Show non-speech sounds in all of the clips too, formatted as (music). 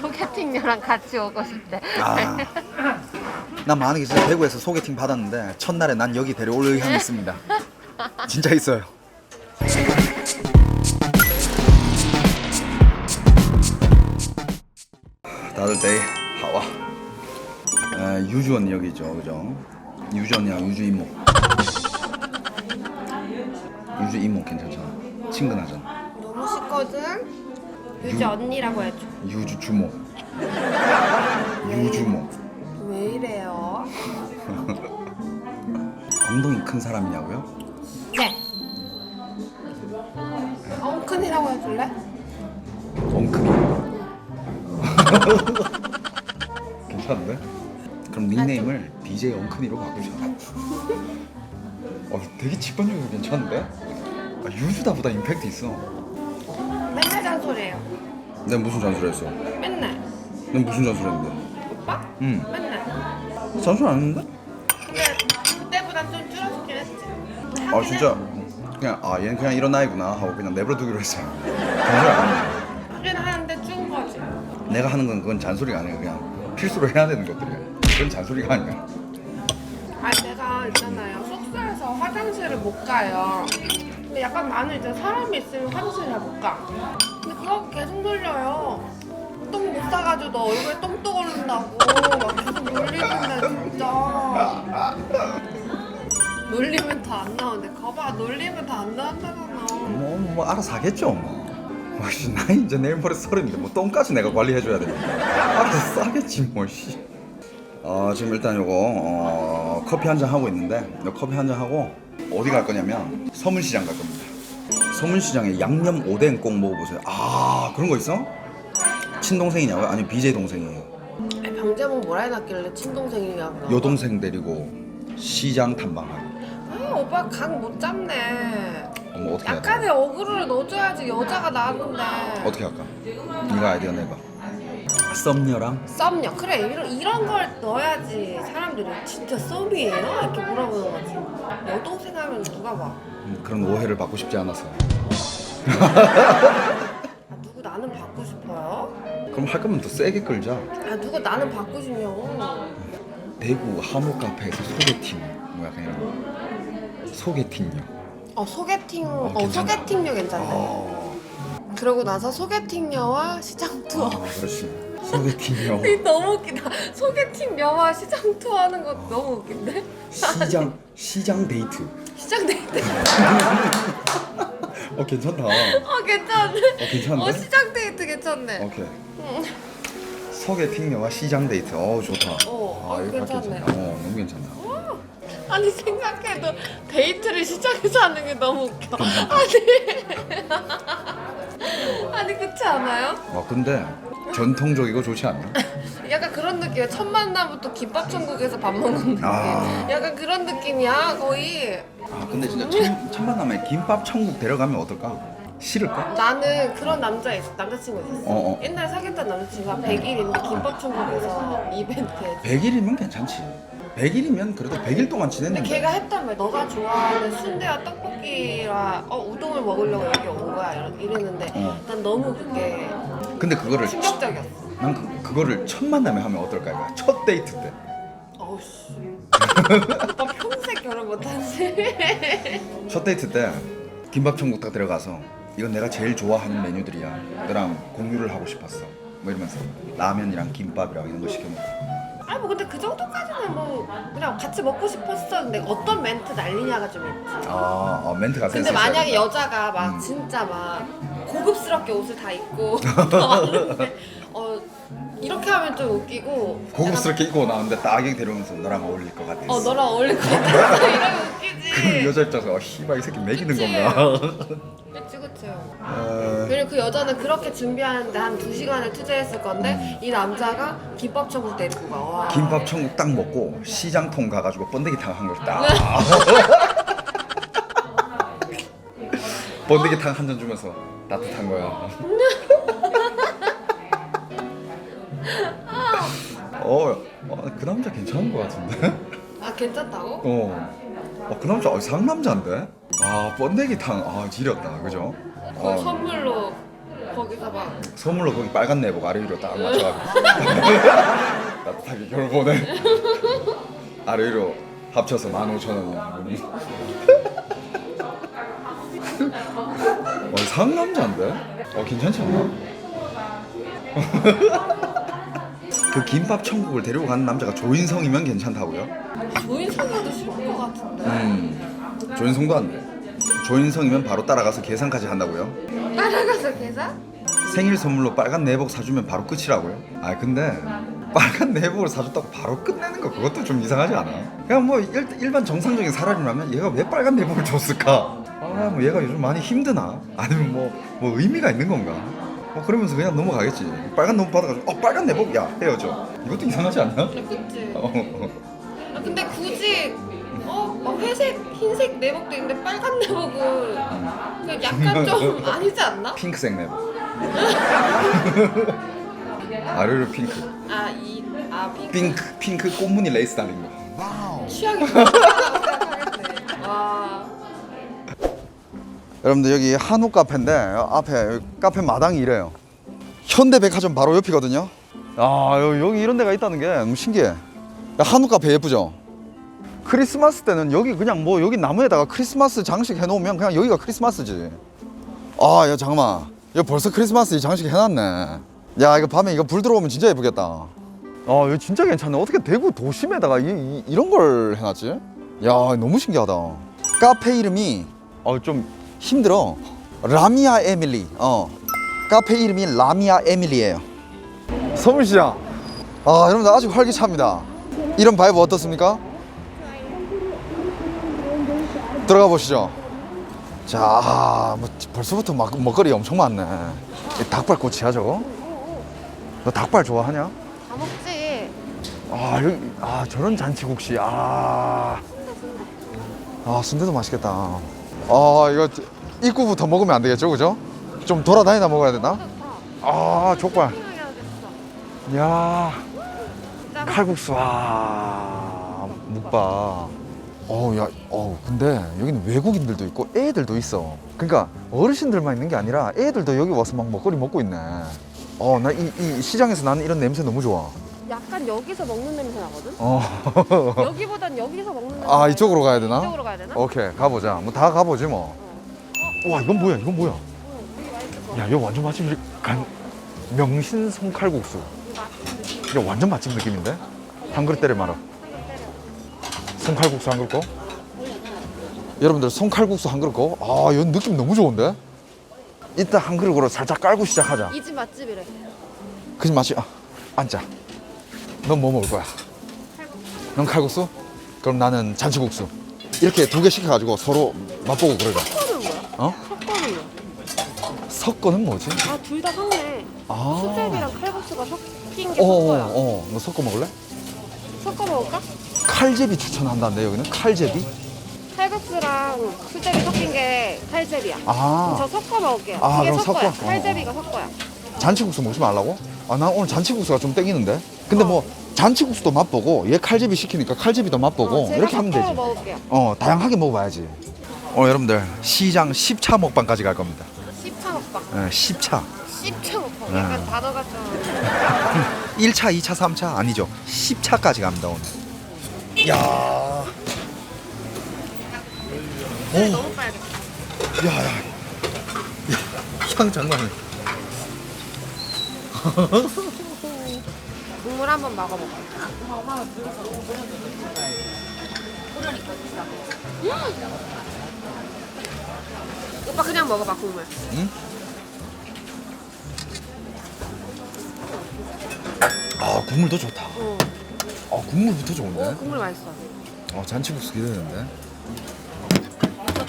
소개팅녀랑 같이 오고 싶대. 아, 난 만약에 진짜 대구에서 소개팅 받았는데 첫날에 난 여기 데려올 의향이 있습니다. 진짜 있어요. 다들 데이 하와. 에, 유주 언니 여기 있죠, 그죠? 유주 언니랑 유주 이모. 유주 이모 괜찮잖아. 친근하잖아. 너무 쉽거든. 유지 언니라고 해줘. 유주 주모. 유주모. 왜 이래요? 엉덩이 큰 사람이냐고요? 네. 엉큰이라고 해줄래? 엉큼이. (laughs) 괜찮은데? 그럼 닉네임을 BJ 엉큼이로 바꾸자. 어, 되게 직관적이고 괜찮은데? 아, 유주다보다 임팩트 있어. 내가 무슨 잔소리 했어? 맨날. 난 무슨 잔소리 했는데? 오빠? 응. 맨날. 잔소리 안 했는데? 근데 그때보단 좀 줄어들긴 했지. 아 진짜 그냥 아 얘는 그냥 이런 나이구나 하고 그냥 내버려 두기로 했어요. 잔소리 안 했는데. 하긴 하는데 준 거지. 내가 하는 건 그건 잔소리가 아니야 그냥 필수로 해야 되는 것들이야. 그건 잔소리가 아니야. 아 내가 있잖아요 숙소에서 화장실을 못 가요 근데 약간 나는 이제 사람이 있으면 화장실을 잘못 가. 근데 그거 계속 놀려요. 똥못 싸가지고 너 얼굴에 똥똥 오른다고. 막 계속 놀리는데 진짜. 놀리면 다 안 나오는데 거봐. 놀리면 다 안 나온다잖아 뭐, 뭐 알아서 하겠죠 뭐. 와, 씨, 나 이제 내일 모레 서른인데 뭐 똥까지 내가 관리해줘야 되니까 알아서 싸겠지 뭐 씨. 어, 지금 일단 요거 어, 커피 한 잔 하고 있는데 요 커피 한 잔 하고 어디 갈 거냐면 서문시장 갈 겁니다. 서문시장에 양념 오뎅 꼭 먹어보세요. 아 그런 거 있어? 친동생이냐고요? 아니 BJ 동생이에요. 아니, 병재몽 뭐라 해놨길래 친동생이냐고 여동생 데리고 시장 탐방하고. 아 오빠 각 못 잡네 어머 어떻게 해야 돼? 약간의 어그로를 넣어줘야지 여자가 나왔는데 어떻게 할까? 네가 아이디어 내봐. 썸녀랑 썸녀 그래 이런, 이런 걸 넣어야지 사람들이 진짜 썸이에요? 이렇게 물어보는 거지 여동생 하면 누가 봐 음, 그런 오해를 받고 싶지 않아서. 아, 누구 나는 받고 싶어요? 그럼 할 거면 더 세게 끌자. 아 누구 나는 받고 싶냐고 대구 하모 카페에서 소개팅 뭐 이런 거. 소개팅요. 어 소개팅 어, 괜찮아. 소개팅녀 괜찮네 어, 그러고 나서 소개팅녀와 시장 투어 아, 그렇지. 소개팅요. 너무 웃기다 소개팅녀와 시장 투어 하는 거 너무 웃긴데? 시장 시장 데이트. 시장 데이트 어 괜찮다. 어 어 괜찮네 괜찮은데? 어 시장 데이트 괜찮네 오케이. 응. 소개팅녀와 시장 데이트. 어 좋다. 어, 어, 이거 괜찮네. 괜찮다. 어 너무 괜찮다. 아니 생각해도 데이트를 시장에서 하는 게 너무 웃겨. 아니 (laughs) 아니 그렇지 않아요? 와 근데 전통적이고 좋지 않나? (laughs) 약간 그런 느낌이야. 첫 만남부터 김밥 천국에서 밥 먹는 느낌. 아. 약간 그런 느낌이야 거의. 아 근데 진짜 첫, 첫 만남에 김밥 천국 데려가면 어떨까? 싫을까? 나는 그런 남자 있어. 남자친구 있었어. 어, 어. 옛날에 사귀었던 남자친구가 100일인데 김밥 천국에서 이벤트에. 100일이면 괜찮지. 100일이면 그래도 100일 동안 근데 지냈는데. 걔가 말이야. 너가 좋아하는 순대와 떡볶이랑 어 우동을 먹으려고 여기 온 거야 이러- 이랬는데 어. 난 너무 그게 근데 그거를 충격적이었어. 난 그, 그거를 첫 만남에 하면 어떨까 이거 첫 데이트 때 어우씨. 오빠 평생 결혼 못하지? (laughs) 첫 데이트 때 김밥 천국 딱 들어가서 이건 내가 제일 좋아하는 메뉴들이야 너랑 공유를 하고 싶었어 뭐 이러면서 라면이랑 김밥이랑 이런 거 시켜 먹고 아니 뭐 근데 그 정도까지는 뭐 그냥 같이 먹고 싶었었는데 어떤 멘트 날리냐가 좀 있지. 아, 어, 멘트가 센스 근데 있어야 만약에 된다. 여자가 막 음. 진짜 막 고급스럽게 옷을 다 입고 (laughs) 왔는데 어 이렇게 하면 좀 웃기고 고급스럽게 입고 나왔는데 딱 여기 데려오면서 너랑 어울릴 것 약간, 어 너랑 어울릴 것 (laughs) 같아 이러면 웃기지. 그럼 여자 입장에서 어, 씨발 이 새끼 매기는 그치. 건가 그치 그치. 어, 그리고 그 여자는 그렇게 준비하는데 한 두 시간을 투자했을 건데 이 남자가 김밥 천국 데리고 가. 와. 김밥 천국 딱 먹고 시장통 가가지고 번데기탕 한 걸 딱 (laughs) 번데기탕 한 잔 주면서 따뜻한 거야 어, 어, 그 남자 괜찮은 거 같은데? 아 괜찮다고? 어, 어, 그 남자 어, 상남자인데? 아, 번데기탕, 아, 지렸다, 그죠? 그걸 어, 선물로 거기서 막 선물로 거기 빨간 내복 아래 위로 딱 맞춰가지고 (laughs) 따뜻하게 겨울 보내 아래 위로 합쳐서 15,000원이야 어, 상남자인데? 어 괜찮지 않나? (laughs) 그 김밥 천국을 데리고 가는 남자가 조인성이면 괜찮다고요? 조인성이도 싫을 것 같은데. 음 조인성도 안 돼. 조인성이면 바로 따라가서 계산까지 한다고요? 따라가서 계산? 생일 선물로 빨간 내복 사주면 바로 끝이라고요? 아 근데 빨간 내복을 사줬다고 바로 끝내는 거 그것도 좀 이상하지 않아? 그냥 뭐 일, 일반 정상적인 사람이라면 얘가 왜 빨간 내복을 줬을까? 아 뭐 얘가 요즘 많이 힘드나? 아니면 뭐, 뭐 의미가 있는 건가? 뭐 그러면서 그냥 넘어가겠지 빨간 내복 받아가지고 어 빨간 내복? 야 헤어져 이것도 이상하지 않나? 그치. 어, 어. 아, 근데 굳이 어? 막 회색, 흰색 내복도 있는데 빨간 내복은 그냥 약간 좀 (laughs) 아니지 않나? 핑크색 내복 (laughs) 아르르 핑크 아, 이, 아, 핑크 핑크 핑크 꽃무늬 레이스 달린 거 취향이 여러분들 여기 한우 카페인데 앞에 카페 마당이 이래요. 현대백화점 바로 옆이거든요. 아 여기, 이런 데가 있다는 게 너무 신기해. 야, 한우 카페 예쁘죠? 크리스마스 때는 여기 그냥 뭐 여기 나무에다가 크리스마스 장식 해놓으면 그냥 여기가 크리스마스지. 아, 야 잠깐만. 야 벌써 크리스마스 장식 해놨네. 야 이거 밤에 이거 불 들어오면 진짜 예쁘겠다. 아 이거 진짜 괜찮네. 어떻게 대구 도심에다가 이, 이, 런걸 해놨지? 야 너무 신기하다. 카페 이름이 어좀 힘들어. 라미아 에밀리. 어 카페 이름이 라미아 에밀리예요. 서울시장. 아 여러분들 아주 활기차입니다. 이런 바이브 어떻습니까? 들어가 보시죠. 자, 뭐 벌써부터 막 먹거리 엄청 많네. 이 닭발꼬치야 저거? 너 닭발 좋아하냐? 다 먹지. 아 여기 아 저런 잔치국시 아. 아 순대도 맛있겠다. 아 이거 입구부터 먹으면 안 되겠죠, 그죠? 좀 돌아다니다 먹어야 되나? 아 족발. 야 칼국수 아 묵밥. 어우 야, 어우 근데 여기는 외국인들도 있고 애들도 있어. 그러니까 어르신들만 있는 게 아니라 애들도 여기 와서 막 먹거리 먹고 있네. 어나 이 이 시장에서 나는 이런 냄새 너무 좋아. 약간 여기서 먹는 냄새 나거든? 어. (laughs) 여기보단 여기서 먹는 냄새 아. 이쪽으로 가야 되나? 이쪽으로 가야 되나? 오케이 가보자. 뭐 다 가보지 뭐. 와 이건 뭐야? 이건 뭐야? 어, 여기 맛있을 것야 이거 완전 맛집 간 명신 송칼국수. 이거 완전 맛집 느낌인데? 한 그릇 때려 말아. 송칼국수 한 그릇 거? 여러분들 송칼국수 한 그릇 거? 아 이거 느낌 너무 좋은데? 이따 한 그릇으로 살짝 깔고 시작하자. 이 집 맛집이래. 그지 맛이 아, 앉자. 넌 뭐 먹을 거야? 넌 칼국수? 그럼 나는 잔치국수. 이렇게 두 개 시켜가지고 서로 맛보고 그러자. 석권은 뭐야? 어? 뭐야? 섞어는 뭐지? 아, 둘 다 섞네. 아. 수제비랑 칼국수가 섞인 게 어, 섞어야. 어, 어. 너 섞어 먹을래? 섞어 먹을까? 칼제비 추천한다는데 여기는 칼제비? 칼국수랑 수제비 섞인 게 칼제비야. 아저 섞어 먹을게요. 아, 이게 그럼 섞어야. 섞어? 어, 칼제비가 섞어야. 잔치국수 먹지 말라고? 아 난 오늘 잔치국수가 좀 땡기는데 근데 뭐 잔치국수도 맛보고 얘 칼제비 시키니까 칼제비도 맛보고 어, 제가 이렇게 하면 섞어 되지 먹을게요. 어 다양하게 먹어봐야지 어 여러분들 시장 10차 먹방까지 갈 겁니다 10차 먹방. 예, 10차 10차 먹방. 네. 약간 단어가 좀. 1차 2차 3차 아니죠 10차까지 갑니다 오늘 야 오, 너무. 야, 야, 야, 향 장난 아니야. (laughs) 국물 한번 먹어볼까? 음! 오빠 그냥 먹어봐 국물. 응? 아 국물도 좋다. 어, 아 국물부터 좋은데. 오 국물 맛있어. 어 잔치국수 기대되는데.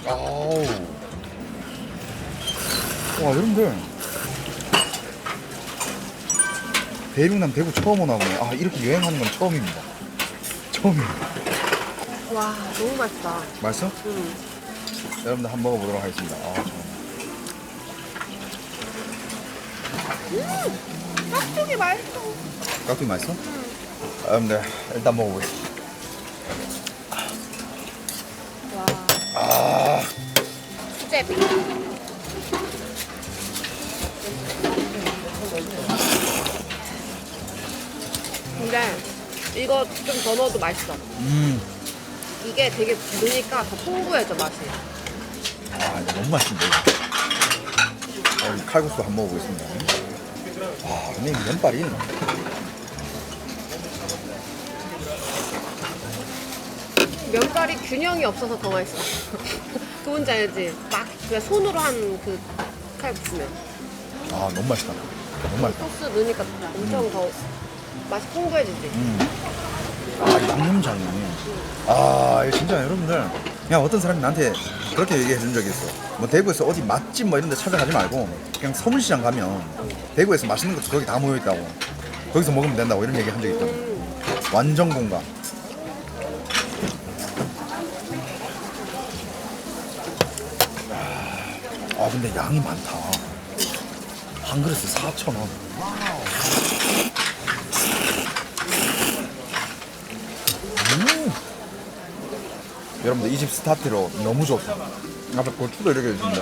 아우. 와 여러분들. 대륙남 대구 처음 오나 보네. 아 이렇게 여행하는 건 처음입니다. 처음이에요. 와 너무 맛있다. 맛있어? 응. 여러분들 한번 먹어보도록 하겠습니다. 아 좋네. 깍두기 맛있어. 깍두기 맛있어? 아, 여러분들 일단 먹어보겠습니다. 와. 아 수제 이거 좀 더 넣어도 맛있어. 음. 이게 되게 넣으니까 더 풍부해져 맛이. 아 이거 너무 맛있는데 이거. 어, 이 칼국수 한번 먹어보겠습니다 와 근데 이 면발이 면발이 균형이 없어서 더 맛있어. (laughs) 그 뭔지 알지? 막 그냥 손으로 한 그 칼국수면 아 너무 맛있다 너무 맛있다 소스 넣으니까 엄청 더 맛이 풍부해지지. 음. 아 양념장이. 아 이거 진짜 여러분들. 그냥 어떤 사람이 나한테 그렇게 얘기해 준 적이 있어. 뭐 대구에서 어디 맛집 뭐 이런 데 찾아가지 말고 그냥 서문시장 가면 대구에서 맛있는 것도 거기 다 모여 있다고. 거기서 먹으면 된다고 이런 얘기 한 적이 음. 완전 공감. 아 근데 양이 많다. 한 그릇에 4,000원 음. 여러분들 이 집 스타트로 너무 좋다 앞에 고추도 이렇게 해준다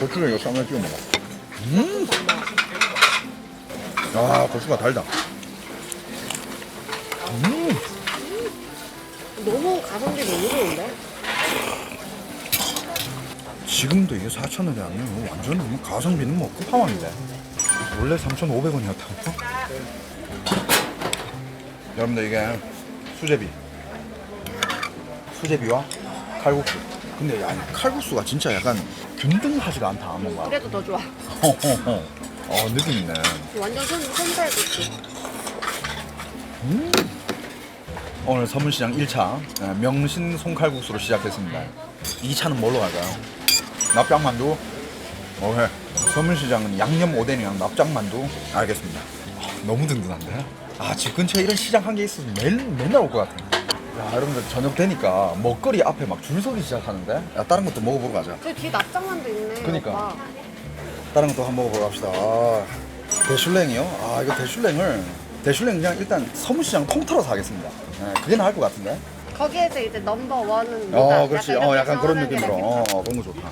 고추를 이거 쌈에 찍어 먹어 음. 아 고추가 달다 음. 너무 가성비 너무 좋은데? 지금도 이게 4,000원이 아니면 완전 뭐 가성비는 뭐 끝판왕인데 원래 3,500원이었다고? 여러분들 이게 수제비. 수제비와 칼국수. 근데 야, 이 칼국수가 진짜 약간 균등하지가 않다 뭔가. 그래도 더 좋아. 허허허. 어 느낌 있네. 완전 손, 손살 국수. 오늘 서문시장 1차 명신 송칼국수로 시작했습니다. 2차는 뭘로 갈까요? 납작만두? 오케이 서문시장은 양념 오뎅이랑 납작만두? 알겠습니다. 아, 너무 든든한데? 아 집 근처에 이런 시장 한 개 있어서 매일, 맨날 올 것 같아 야 여러분들 저녁 되니까 먹거리 앞에 막 줄 서기 시작하는데 야 다른 것도 먹어보러 가자 저 뒤에 납작만도 있네. 그니까. 오빠. 다른 것도 한번 먹어보러 갑시다 아, 대슐랭이요? 아 이거 대슐랭을 대슐랭 그냥 일단 서문시장 통틀어서 하겠습니다 네, 그게 나을 것 같은데 거기에서 이제 넘버 원은 어? 그렇지. 약간 어, 이렇게 약간 그런 정하는 게 느낌으로. 낫겠다. 어, 그런 거 좋다.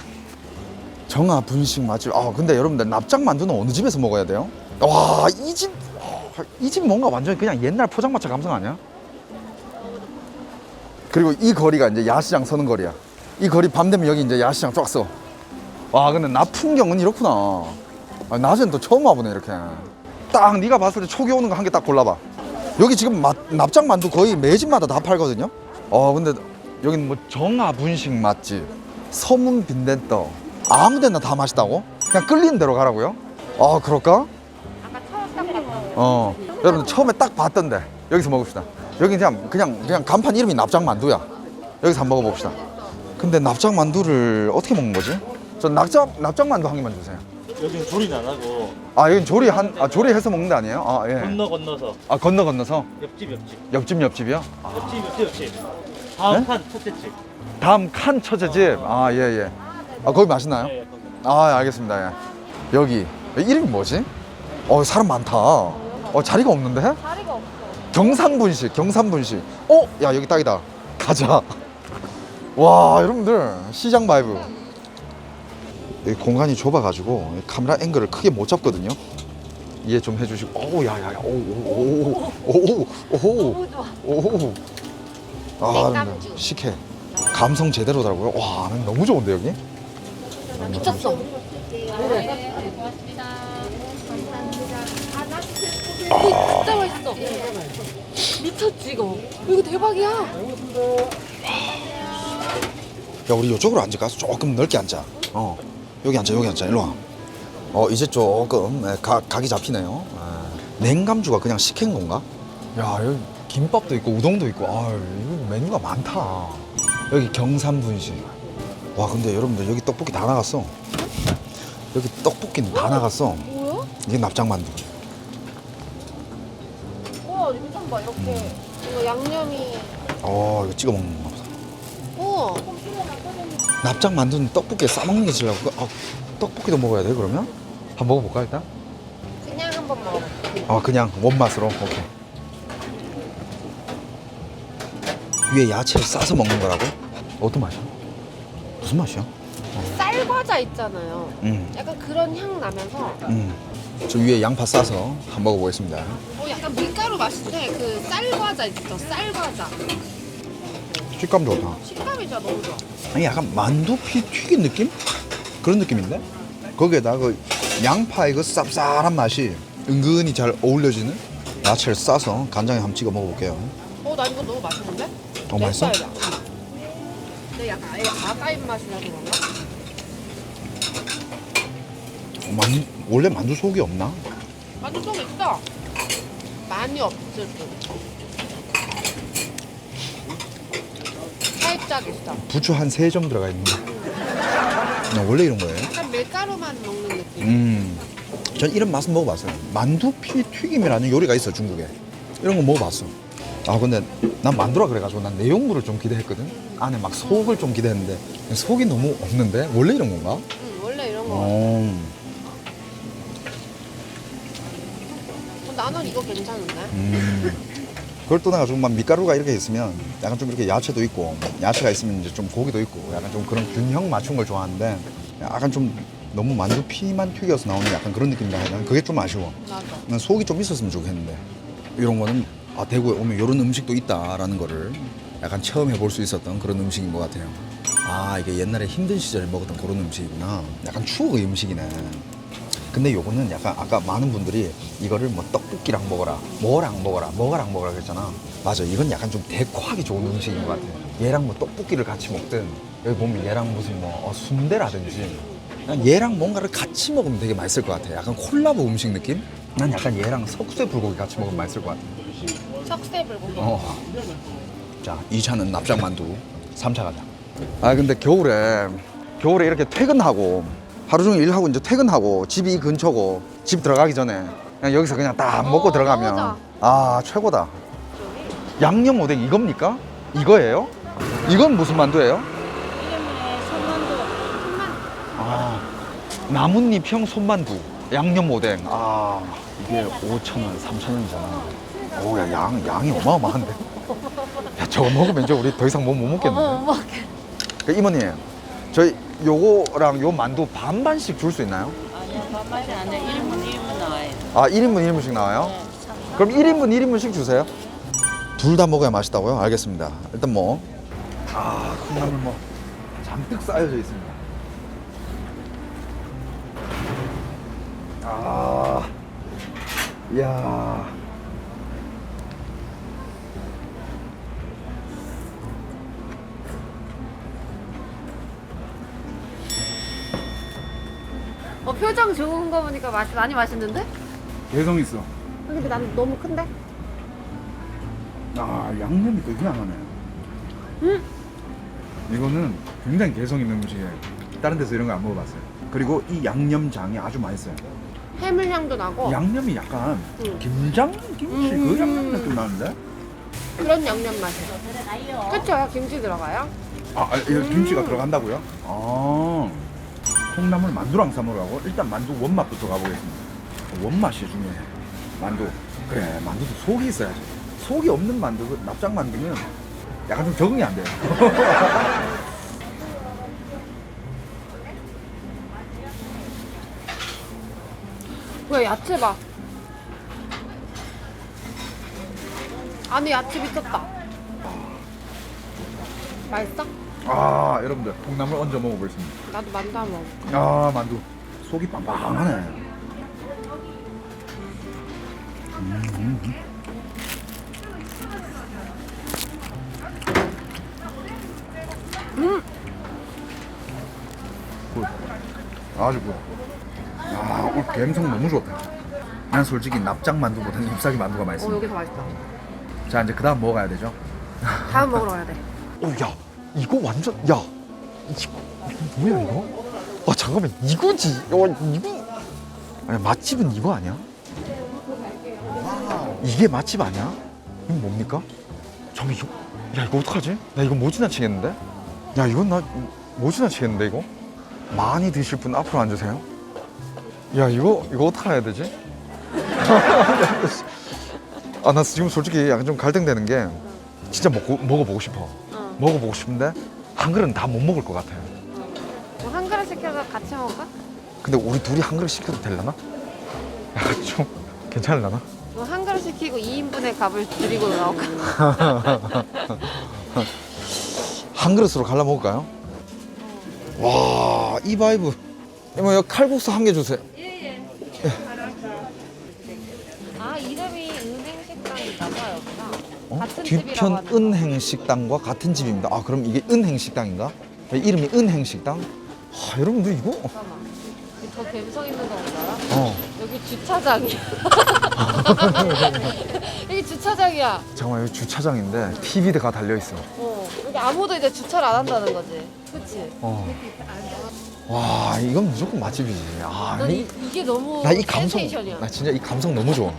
정아 분식 맛집. 아, 근데 여러분들 납작 만두는 어느 집에서 먹어야 돼요? 와, 이 집, 이 집 뭔가 완전 그냥 옛날 포장마차 감성 아니야? 그리고 이 거리가 이제 야시장 서는 거리야. 이 거리 밤 되면 여기 이제 야시장 쫙 써. 와, 근데 낮 풍경은 이렇구나. 아, 낮엔 또 처음 와보네 이렇게. 딱 네가 봤을 때 초기 오는 거 한 개 딱 골라봐. 여기 지금 맛, 납작 만두 거의 매 집마다 다 팔거든요. 어 근데 여기는 뭐 정아 분식 맛집, 서문 빈대떡 아무데나 다 맛있다고? 그냥 끌리는 대로 가라고요? 아 그럴까? 어 여러분 처음에 딱 봤던데 여기서 먹읍시다. 여기 그냥 그냥 그냥 간판 이름이 납작 만두야. 여기서 한번 먹어봅시다. 근데 납작 만두를 어떻게 먹는 거지? 저 납작 납작 만두 한 개만 주세요. 여기는 조리는 안 하고 아 여긴 조리 한 아, 조리해서 먹는 데 아니에요? 아 예. 건너 건너서 아 건너 건너서 옆집 옆집 옆집 옆집이요? 아. 옆집 옆집 옆집 다음 네? 판 첫째 집 다음 칸 첫째 집. 아, 예, 예. 아, 거기 맛있나요? 네, 거기. 아, 예, 알겠습니다. 예. 여기. 이름이 뭐지? 어, 사람 많다. 어, 자리가 없는데? 자리가 없어. 경상분식, 경상분식. 어? 야, 여기 딱이다. 가자. (laughs) 와, 여러분들. 시장 바이브. 여기 공간이 좁아가지고 카메라 앵글을 크게 못 잡거든요. 이해 좀 해주시고. 오, 야, 야, 야. 오, 오, 오, 오, 오, 오. 너무 좋아. 오. 아, 냉감주. 식혜. 감성 제대로더라고요. 와, 너무 좋은데 여기? 미쳤어. 이거 진짜 맛있어. 미쳤지 이거. 이거 대박이야. 야, 우리 이쪽으로 앉을까? 조금 넓게 앉자. 어, 여기 앉아, 여기 앉아. 일로 와. 어, 이제 조금 예, 가, 각이 잡히네요. 예. 냉감주가 그냥 식혜인 건가? 야, 여기 김밥도 있고 우동도 있고. 아, 이거 메뉴가 많다. 여기 경삼분식. 와, 근데 여러분들 여기 떡볶이 다 나갔어. 여기 떡볶이는 다 나갔어. 뭐야? 이게 납작만두. 우와 이거 좀 봐 이렇게. 이거 양념이. 어, 이거 찍어 먹는 건가 보다. 우와. 납작 만두는 떡볶이에 싸먹는 게 나고 아, 떡볶이도 먹어야 돼 그러면? 한번 먹어볼까 일단? 그냥 한번 먹어. 아 그냥 원맛으로 오케이 위에 야채를 싸서 먹는 거라고? 어떤 맛이야? 무슨 맛이야? 쌀과자 있잖아요. 음, 약간 그런 향 나면서 음. 저 위에 양파 싸서 한번 먹어보겠습니다. 어, 약간 밀가루 맛인데 그 쌀과자 있죠? 쌀과자. 식감 좋다. 식감이 진짜 너무 좋아. 아니 약간 만두피 튀긴 느낌? 그런 느낌인데? 거기에다 그 양파 이거 쌉쌀한 맛이 은근히 잘 어울려지는 야채를 싸서 간장에 한번 찍어 먹어볼게요. 어, 나 이거 너무 맛있는데? 어, 맛있어? 내 스타일이야. 근데 약간 아예 아가 입맛이라서 그런가? 만, 원래 만두 속이 없나? 만두 좀 있어. 많이 없을 뿐. 살짝 있어. 부추 한 세 점 들어가 있는데. 원래 이런 거예요? 약간 밀가루만 먹는 느낌. 음, 전 이런 맛은 먹어봤어요. 만두피 튀김이라는 요리가 있어 중국에. 이런 거 먹어봤어. 아 근데 난 만두라 그래가지고 난 내용물을 좀 기대했거든. 안에 막 속을 좀 기대했는데 속이 너무 없는데 원래 이런 건가? 응, 원래 이런 거. 어, 어, 나는 이거 괜찮은데? 음. 그걸 떠나가지고 막 밀가루가 이렇게 있으면 약간 좀 이렇게 야채도 있고 야채가 있으면 이제 좀 고기도 있고 약간 좀 그런 균형 맞춘 걸 좋아하는데 약간 좀 너무 만두 피만 튀겨서 나오는 약간 그런 느낌이라 해야 되나? 그게 좀 아쉬워. 맞아. 난 속이 좀 있었으면 좋겠는데 이런 거는 아 대구에 오면 이런 음식도 있다라는 거를 약간 처음 해볼 수 있었던 그런 음식인 것 같아요. 아 이게 옛날에 힘든 시절에 먹었던 그런 음식이구나. 약간 추억의 음식이네. 근데 요거는 약간 아까 많은 분들이 이거를 뭐 떡볶이랑 먹어라, 뭐랑 먹어라, 뭐가랑 먹어라 그랬잖아. 맞아, 이건 약간 좀 데코하기 좋은 음식인 것 같아. 얘랑 뭐 떡볶이를 같이 먹든 여기 보면 얘랑 무슨 뭐 어, 순대라든지 그냥 얘랑 뭔가를 같이 먹으면 되게 맛있을 것 같아. 약간 콜라보 음식 느낌? 난 약간 얘랑 석쇠 불고기 같이 먹으면 맛있을 것 같아. 석쇠 불고기. 어. 자, 2차는 납작만두, 3차 가자. 아, 근데 겨울에, 겨울에 이렇게 퇴근하고, 하루 종일 일하고 이제 퇴근하고, 집이 이 근처고, 집 들어가기 전에, 그냥 여기서 그냥 딱 먹고 어, 들어가면, 맞아. 아, 최고다. 양념 오뎅 이겁니까? 이거예요? 이건 무슨 만두예요? 아, 나뭇잎형 손만두, 양념 오뎅. 아, 이게 5,000원, 3,000원이잖아. 오, 야, 양, 양이 어마어마한데. 야, 저거 먹으면 이제 우리 더 이상 뭐 못 먹겠는데. 어, 먹게. 그 이모님, 저희 요거랑 요 만두 반반씩 줄 수 있나요? 아니요, 반반이 아니라 1인분 1인분 나와요. 아, 1인분 1인분씩 나와요? 네, 그럼 1인분 1인분씩 주세요. 둘 다 먹어야 맛있다고요? 알겠습니다. 일단 뭐. 아, 콩나물 뭐 잔뜩 쌓여져 있습니다. 아, 이야. 표정 좋은 거 보니까 맛, 많이 맛있는데? 개성 있어. 근데 난 너무 큰데? 아, 양념이 되게 향하네. 음. 이거는 굉장히 개성 있는 음식이에요. 다른 데서 이런 거 안 먹어봤어요. 그리고 이 양념장이 아주 맛있어요. 해물향도 나고 양념이 약간 음. 김장 김치 그 음. 양념 느낌 나는데? 그런 양념 맛이에요. 그쵸? 김치 들어가요? 아, 아, 이거 김치가 들어간다고요? 아, 콩나물 만두랑 싸 먹으라고? 일단 만두 원맛부터 가보겠습니다. 원맛이 중요해. 만두. 그래, 만두도 속이 있어야지. 속이 없는 만두, 그 납작 만두는 약간 좀 적응이 안 돼요. (laughs) 왜 야채 봐. 안에 야채 미쳤다. 맛있어? 아, 여러분들, 콩나물 얹어 먹어보겠습니다. 나도 만두 한번 먹어. 아, 만두. 속이 빵빵하네. 음. 음! 굿. 아주 굿. 아, 오늘 감성 너무 좋다. 난 솔직히 납작 만두보다는 잎사귀 만두가 어, 맛있어. 여기서 맛있다. 자, 이제 그 다음 먹어야 되죠? 다음 먹으러 가야 돼. 오, 야, 이거 완전, 야, 이거, 이거 뭐야, 이거? 아, 잠깐만, 이거지. 야, 이거. 아니, 맛집은 이거 아니야? 이게 맛집 아니야? 이거 뭡니까? 잠깐, 이거, 야, 이거 어떡하지? 나 이거 못 지나치겠는데? 야, 이건 나 못 지나치겠는데, 이거? 많이 드실 분 앞으로 앉으세요. 야, 이거, 이거 어떡해야 되지? (laughs) 아, 나 지금 솔직히 약간 좀 갈등되는 게, 진짜 먹고, 먹어보고 싶어. 응. 먹어보고 싶은데 한 그릇은 다 못 먹을 것 같아. 뭐한 그릇 시켜서 같이 먹을까? 근데 우리 둘이 한 그릇 시켜도 되려나? 야, 좀 괜찮을라나? 뭐 한 그릇 시키고 2인분의 값을 드리고 나올까? (laughs) 한 그릇으로 갈라 먹을까요? 와, 이 바이브. 이모, 여기 칼국수 한 개 주세요. 아 이름이 은행식당인가 봐요 여기가 어? 같은 집이라고 뒤편 하는데. 은행 식당과 같은 집입니다. 아, 그럼 이게 은행 식당인가? 왜 이름이 은행 식당? 아, 여러분들 이거 잠깐만 더 감성 있는 거 알아? 어. 여기 주차장이야 (laughs) 여기 주차장이야 잠깐만 여기 주차장인데 TV가 달려 있어. 어 여기 아무도 이제 주차를 안 한다는 거지 그치? 어. 와, 이건 무조건 맛집이지. 아, 난 이, 이, 이게 너무 나 이 감성, 센세이션이야 나 진짜 이 감성 너무 좋아.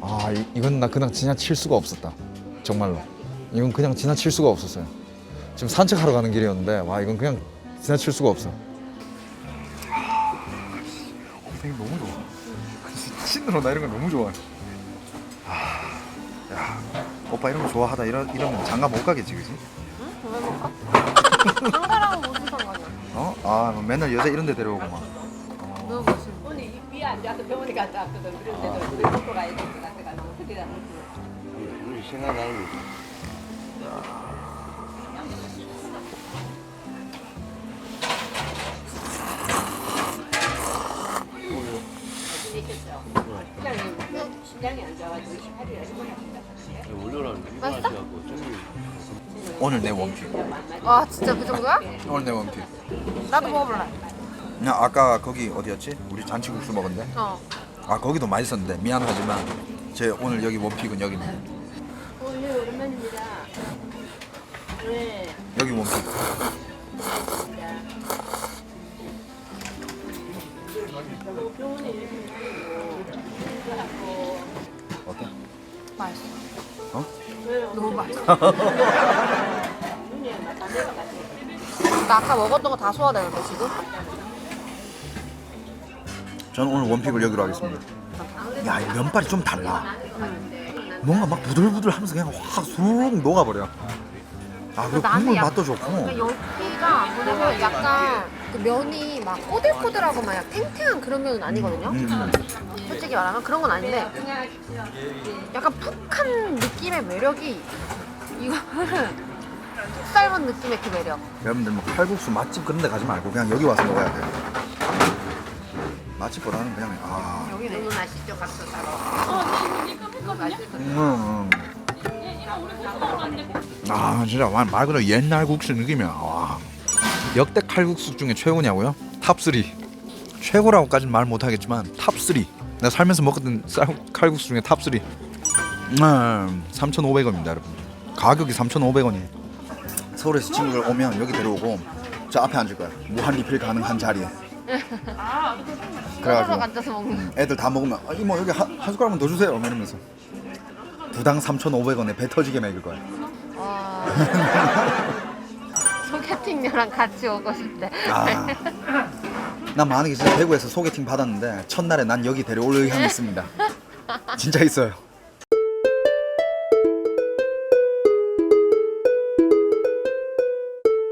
아, 이, 이건 나 그냥 지나칠 수가 없었다. 정말로. 이건 그냥 지나칠 수가 없었어요. 지금 산책하러 가는 길이었는데, 와, 이건 그냥 지나칠 수가 없어. 되게 너무 좋아. 찐으로 나 이런 거 너무 좋아해. 아, 야, 오빠 이런 거 좋아하다 이러, 이러면 장가 못 가겠지, 그지? 왜 먹까? 상가랑은 무슨 상관이야 어? 아, 뭐 맨날 여자 이런 데 데려오고 막. 너무 멋있어 오늘 위에 앉아서 병원에 갔다 왔거든. 그런데도 우리 먹고 가야 될것 같아가지고 그래가 우리 생각나는 올려라는 맛있어? 오늘 내 원픽. 와 진짜 그 정도야? 오늘 내 원픽. 나도 먹어볼래 야, 아까 거기 어디였지? 우리 잔치국수 먹었는데. 어 아 거기도 맛있었는데 미안하지만 제 오늘 여기 원픽은 여기네. 오늘 오랜만입니다. 네. 여기 원픽. 어때? 맛있어 어? 너무 맛있어 (laughs) 나 아까 먹었던 거 다 소화되는데 지금? 저는 오늘 원픽을 여기로 하겠습니다. 야, 이 면발이 좀 달라. 뭔가 막 부들부들하면서 그냥 확 쑥 녹아버려. 아, 그리고 나는 국물 약- 맛도 좋고. 그러니까 여기가 뭐냐면 약간 그 면이 막 꼬들꼬들하고 막 약간 탱탱한 그런 면은 아니거든요. 음. 솔직히 말하면 그런 건 아닌데 약간 푹한 느낌의 매력이 이거는 (laughs) 푹 삶은 느낌의 그 매력. 여러분들 뭐 칼국수 맛집 그런 데 가지 말고 그냥 여기 와서 먹어야 돼요. 맛집보다는 그냥 아. 여기네. 너무 맛있죠, 각서사로. 음, 음. 아 진짜 말, 말 그대로 옛날 국수 느낌이야. 와. 역대 칼국수 중에 최고냐고요? 탑 3. 최고라고까지는 말 못하겠지만 탑 3. 내가 살면서 먹었던 쌀 칼국수 중에 탑 3. 음, 3,500원입니다, 여러분. 가격이 3,500원이에요. 서울에서 친구들 오면 여기 데려오고 저 앞에 앉을 거야. 무한 리필 가능한 자리에. (laughs) 그래가지고 앉아서 먹는. 애들 다 먹으면 아, 이모 여기 한, 한 숟가락만 더 주세요 이러면서 두당 3,500원에 배 터지게 먹일 거야 와. (laughs) 소개팅녀랑 같이 오고 싶대. 아. 난 만약에 진짜 대구에서 소개팅 받았는데 첫날에 난 여기 데려올 의향이 있습니다 진짜 있어요